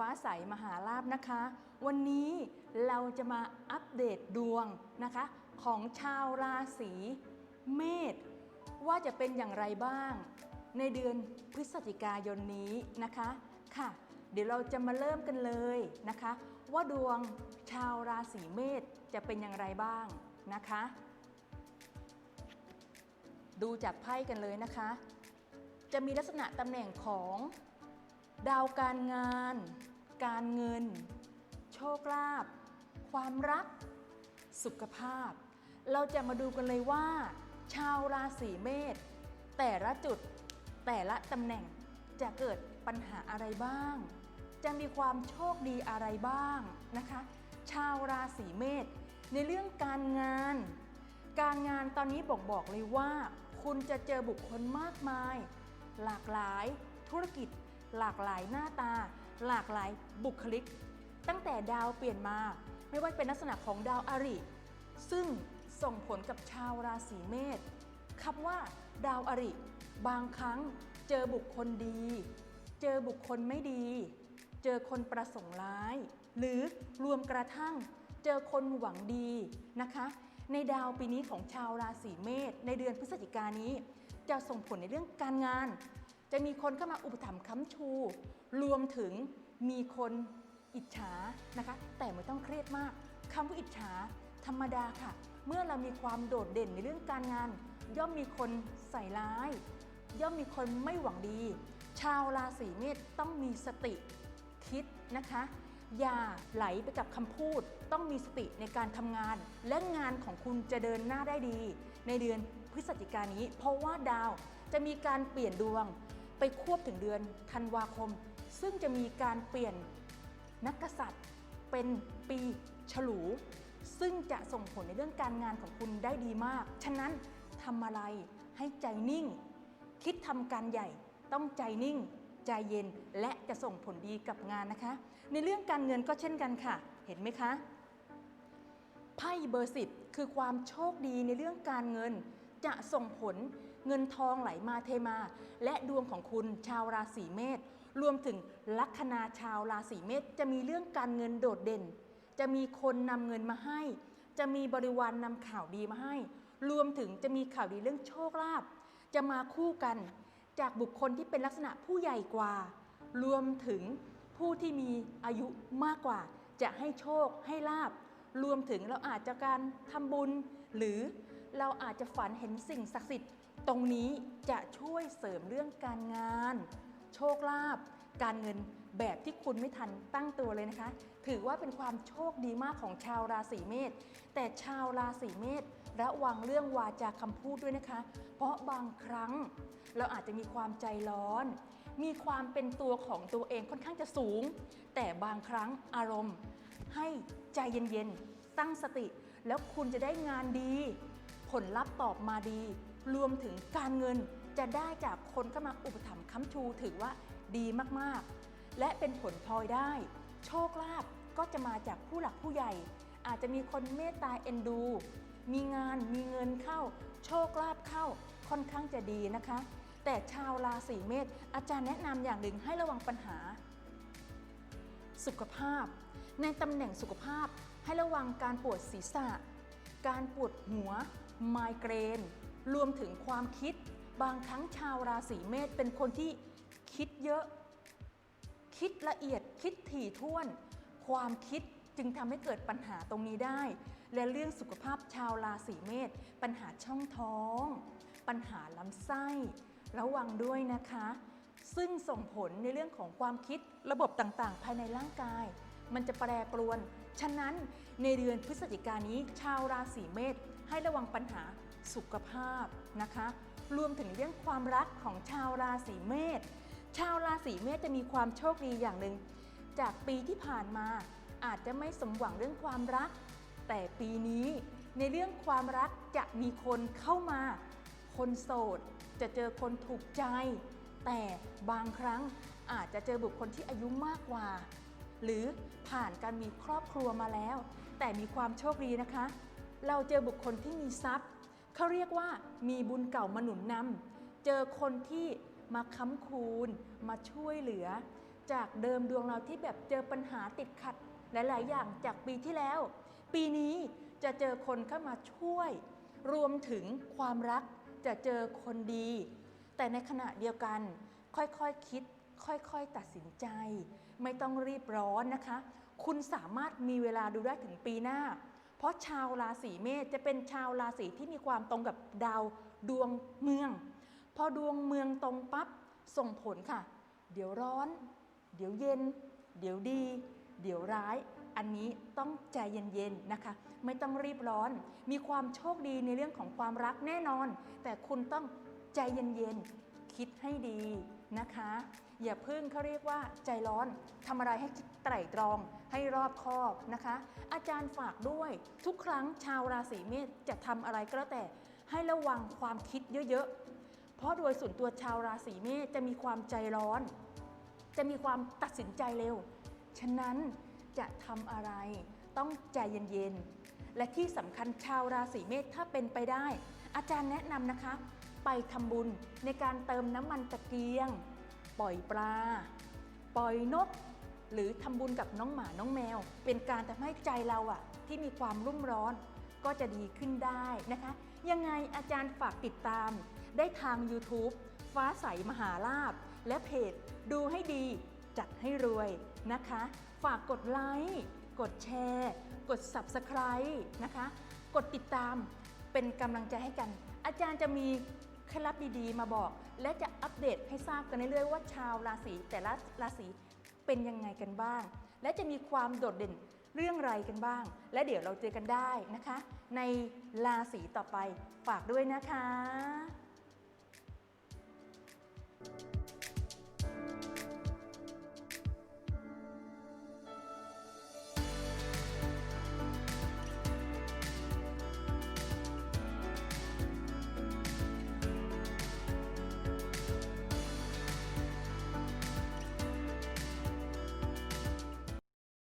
ฟ้าใสมหาลาบนะคะ วันนี้เราจะมาอัปเดตดวงนะคะ ของชาวราศีเมษว่าจะเป็นอย่างไรบ้าง ในเดือนพฤศจิกายนนี้นะคะค่ะ เดี๋ยวเราจะมาเริ่มกันเลยนะคะ ว่าดวงชาวราศีเมษจะเป็นอย่างไรบ้างนะคะ ดูจากไพ่กันเลยนะคะ จะมีลักษณะตำแหน่งของดาวการงาน การเงิน โชคลาภความรัก สุขภาพ เราจะมาดูกันเลยว่า ชาวราศีเมษแต่ละจุดแต่ละตำแหน่งจะเกิดปัญหาอะไรบ้าง จะมีความโชคดีอะไรบ้างนะคะ ชาวราศีเมษในเรื่องการงาน การงานตอนนี้บอกบอกเลยว่า คุณจะเจอบุคคลมากมาย หลากหลายธุรกิจ หลากหลายหน้าตา หลากหลายบุคลิก ตั้งแต่ดาวเปลี่ยนมา ไม่ว่าเป็นลักษณะของดาวอาริ ซึ่งส่งผลกับชาวราศีเมษคำว่า ดาวอาริ บางครั้งเจอบุคคลดี เจอบุคคลไม่ดี เจอคนประสงค์ร้าย หรือรวมกระทั่งเจอคนหวังดีนะคะ ในดาวปีนี้ของชาวราศีเมษในเดือนพฤศจิกายนี้ จะส่งผลในเรื่องการงาน จะมีคนเข้ามาอุปถัมภ์ค้ำชู รวมถึงมีคนอิจฉานะคะ แต่ไม่ต้องเครียดมากคำว่าอิจฉาธรรมดาค่ะ เมื่อเรามีความโดดเด่นในเรื่องการงาน ย่อมมีคนใส่ร้าย ย่อมมีคนไม่หวังดี ชาวราศีเมษต้องมีสติคิดนะคะ อย่าไหลไปกับคำพูด ต้องมีสติในการทำงาน และงานของคุณจะเดินหน้าได้ดี ในเดือนพฤศจิกายนนี้ เพราะว่าดาวจะมีการเปลี่ยนดวง ไปควบถึงเดือนธันวาคม ซึ่งจะมีการเปลี่ยนนักกษัตริย์เป็นปีฉลู ซึ่งจะส่งผลในเรื่องการงานของคุณได้ดีมาก ฉะนั้นทำอะไรให้ใจนิ่ง คิดทำการใหญ่ต้องใจนิ่ง ใจเย็นและจะส่งผลดีกับงานนะคะ ในเรื่องการเงินก็เช่นกันค่ะ เห็นไหมคะไพ่เบอร์สิบคือความโชคดีในเรื่องการเงิน จะส่งผลเงินทองไหลมาเทมา และดวงของคุณชาวราศีเมษรวมถึงลัคนาชาวราศีเมษจะมีเรื่องการเงินโดดเด่น จะมีคนนำเงินมาให้ จะมีบริวารนนำข่าวดีมาให้ รวมถึงจะมีข่าวดีเรื่องโชคลาภจะมาคู่กัน จากบุคคลที่เป็นลักษณะผู้ใหญ่กว่า รวมถึงผู้ที่มีอายุมากกว่า จะให้โชคให้ลาบรวมถึงเราอาจจะการทำบุญ หรือ เราอาจจะฝันเห็นสิ่งศักดิ์สิทธิ์ ตรงนี้จะช่วยเสริมเรื่องการงาน โชคลาภการเงินแบบที่คุณไม่ทันตั้งตัวเลยนะคะ ถือว่าเป็นความโชคดีมากของชาวราศีเมษแต่ชาวราศีเมษระวังเรื่องวาจาคำพูดด้วยนะคะ เพราะบางครั้ง เราอาจจะมีความใจร้อน มีความเป็นตัวของตัวเองค่อนข้างจะสูง แต่บางครั้งอารมณ์ ให้ใจเย็นๆตั้งสติ แล้วคุณจะได้งานดี ผลลัพธ์ตอบมาดี รวมถึงการเงินจะได้จากคนเข้ามาอุปถัมภ์ค้ำชูถือว่าดีมากๆ และเป็นผลพลอยได้ โชคลาภก็จะมาจากผู้หลักผู้ใหญ่ อาจจะมีคนเมตตาเอ็นดู มีงานมีเงินเข้า โชคลาภเข้าค่อนข้างจะดีนะคะ แต่ชาวราศีเมษอาจารย์แนะนำอย่างหนึ่งให้ระวังปัญหา สุขภาพ ในตำแหน่งสุขภาพให้ระวังการปวดศีรษะ การปวดหัว ไมเกรน รวมถึงความคิด บางครั้งชาวราศีเมษเป็นคนที่คิดเยอะ คิดละเอียดคิดถี่ถ้วน ความคิดจึงทำให้เกิดปัญหาตรงนี้ได้ และเรื่องสุขภาพชาวราศีเมษปัญหาช่องท้อง ปัญหาลำไส้ ระวังด้วยนะคะ ซึ่งส่งผลในเรื่องของความคิดระบบต่างๆ ภายในร่างกาย มันจะแปรปรวน ฉะนั้นในเดือนพฤศจิกายนนี้ชาวราศีเมษ ให้ระวังปัญหาสุขภาพนะคะ รวมถึงเรื่องความรักของชาวราศีเมษ ชาวราศีเมษจะมีความโชคดีอย่างหนึ่ง จากปีที่ผ่านมาอาจจะไม่สมหวังเรื่องความรัก แต่ปีนี้ในเรื่องความรักจะมีคนเข้ามา คนโสดจะเจอคนถูกใจ แต่บางครั้งอาจจะเจอบุคคลที่อายุมากกว่า หรือผ่านการมีครอบครัวมาแล้ว แต่มีความโชคดีนะคะ เราเจอบุคคลที่มีทรัพย์ เขาเรียกว่ามีบุญเก่ามาหนุนนำเจอคนที่มาค้ำคูณ มาช่วยเหลือ จากเดิมดวงเราที่แบบเจอปัญหาติดขัด หลาย ๆ อย่างจากปีที่แล้ว ปีนี้จะเจอคนเข้ามาช่วย รวมถึงความรักจะเจอคนดี แต่ในขณะเดียวกัน ค่อยๆคคิด ค่อยๆ ตัดสินใจ ไม่ต้องรีบร้อนนะคะ คุณสามารถมีเวลาดูได้ถึงปีหน้า เพราะชาวราศีเมษจะเป็นชาวราศีที่มีความตรงกับดาวดวงเมือง พอดวงเมืองตรงปั๊บส่งผลค่ะ เดี๋ยวร้อน เดี๋ยวเย็น เดี๋ยวดี เดี๋ยวร้าย อันนี้ต้องใจเย็นๆนะคะ ไม่ต้องรีบร้อน มีความโชคดีในเรื่องของความรักแน่นอน แต่คุณต้องใจเย็นๆคิดให้ดีนะคะ อย่าเพิ่งเขาเรียกว่าใจร้อนทำอะไรให้คิดไตร่ตรอง ให้รอบคอบนะคะ อาจารย์ฝากด้วยทุกครั้งชาวราศีเมษจะทำอะไรก็แล้วแต่ให้ระวังความคิดเยอะๆ เพราะโดยส่วนตัวชาวราศีเมษจะมีความใจร้อน จะมีความตัดสินใจเร็ว ฉะนั้นจะทำอะไรต้องใจเย็นๆ และที่สำคัญชาวราศีเมษถ้าเป็นไปได้ อาจารย์แนะนำนะคะ ไปทำบุญในการเติมน้ำมันตะเกียง ปล่อยปลา ปล่อยนก หรือทำบุญกับน้องหมาน้องแมว เป็นการทำให้ใจเราอะที่มีความรุ่มร้อนก็จะดีขึ้นได้นะคะ ยังไงอาจารย์ฝากติดตาม ได้ทาง YouTube ฟ้าใสมหาลาบ และเพจดูให้ดีจัดให้รวยนะคะ ฝากกดไลค์กดแชร์ กด Subscribe นะคะ กดติดตามเป็นกำลังใจให้กัน อาจารย์จะมีเคล็ดลับดีๆมาบอก และจะอัปเดตให้ทราบกันเรื่อยๆว่าชาวราศีแต่ละราศี เป็นยังไงกันบ้าง และจะมีความโดดเด่นเรื่องอะไรกันบ้าง และเดี๋ยวเราเจอกันได้นะคะ ในราศีต่อไปฝากด้วยนะคะ